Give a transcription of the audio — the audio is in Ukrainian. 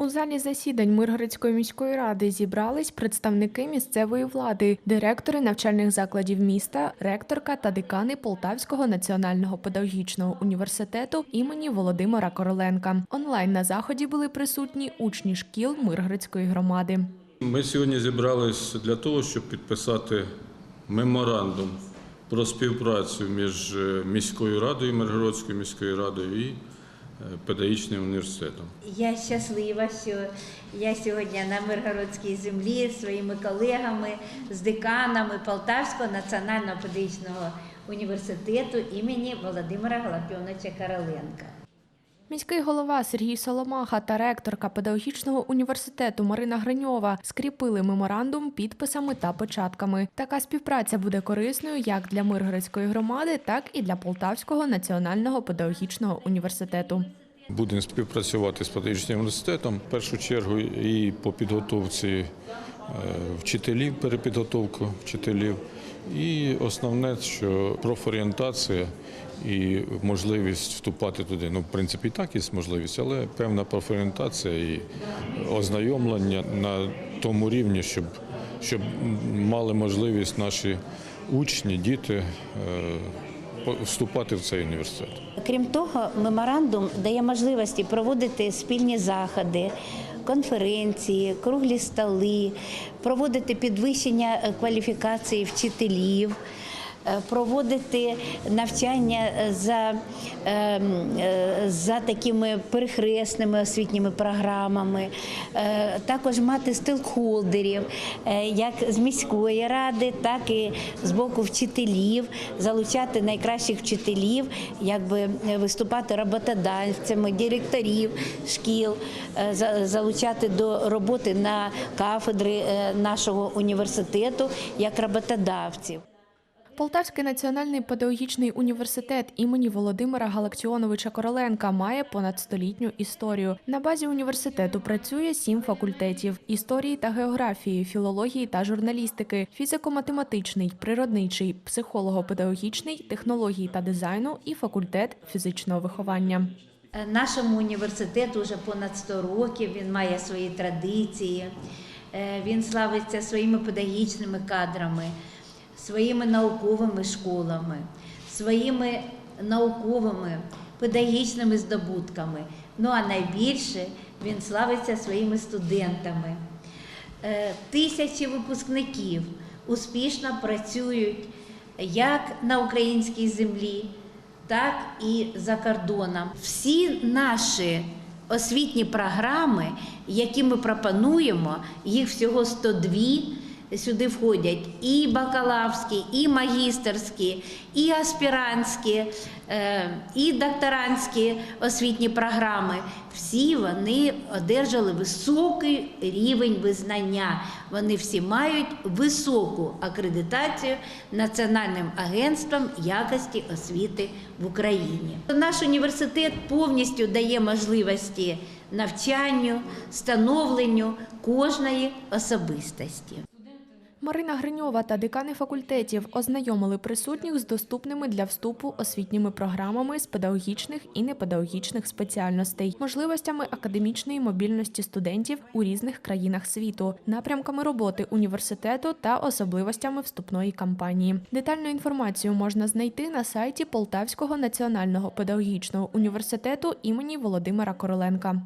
У залі засідань Миргородської міської ради зібрались представники місцевої влади, директори навчальних закладів міста, ректорка та декани Полтавського національного педагогічного університету імені Володимира Короленка. Онлайн на заході були присутні учні шкіл Миргородської громади. Ми сьогодні зібрались для того, щоб підписати меморандум про співпрацю між е, міською радою, Миргородською міською радою і педагогічним університетом. Я щаслива, що я сьогодні на Миргородській землі з своїми колегами, з деканами Полтавського національного педагогічного університету імені Володимира Галапьоновича Короленка. Міський голова Сергій Соломаха та ректорка педагогічного університету Марина Гриньова скріпили меморандум підписами та початками. Така співпраця буде корисною як для Миргородської громади, так і для Полтавського національного педагогічного університету. Будемо співпрацювати з педагогічним університетом в першу чергу і по підготовці вчителів, перепідготовку вчителів. І основне, що профорієнтація і можливість вступати туди. Ну, в принципі, так є можливість, але певна профорієнтація і ознайомлення на тому рівні, щоб, щоб мали можливість наші учні, діти е, вступати в цей університет. Крім того, меморандум дає можливості проводити спільні заходи, конференції, круглі столи, проводити підвищення кваліфікації вчителів. Е, Проводити навчання е, за, е, за такими перехресними освітніми програмами, також мати стелкхолдерів, е, як з міської ради, так і з боку вчителів, залучати найкращих вчителів, якби виступати роботодавцями, директорів шкіл, залучати до роботи на кафедри нашого університету як роботодавців. Полтавський національний педагогічний університет імені Володимира Галактіоновича Короленка має понад столітню історію. На базі університету працює сім факультетів: історії та географії, філології та журналістики, фізико-математичний, природничий, психолого-педагогічний, технології та дизайну і факультет фізичного виховання. Е, Нашому університету вже понад 100 років, він має свої традиції, Е, він славиться своїми педагогічними кадрами, своїми науковими школами, своїми науковими педагогічними здобутками. Ну а найбільше він славиться своїми студентами. Е, Тисячі випускників успішно працюють як на українській землі, так і за кордоном. Всі наші освітні програми, які ми пропонуємо, їх всього 102, Сюди входять і бакалаврські, і магістерські, і аспірантські, е, і докторантські освітні програми. Всі вони одержали високий рівень визнання. Вони всі мають високу акредитацію Національним агентством якості освіти в Україні. Наш університет повністю дає можливості навчанню, становленню кожної особистості. Марина Гриньова та декани факультетів ознайомили присутніх з доступними для вступу освітніми програмами з педагогічних і непедагогічних спеціальностей, можливостями академічної мобільності студентів у різних країнах світу, напрямками роботи університету та особливостями вступної кампанії. Детальну інформацію можна знайти на сайті Полтавського національного педагогічного університету імені Володимира Короленка.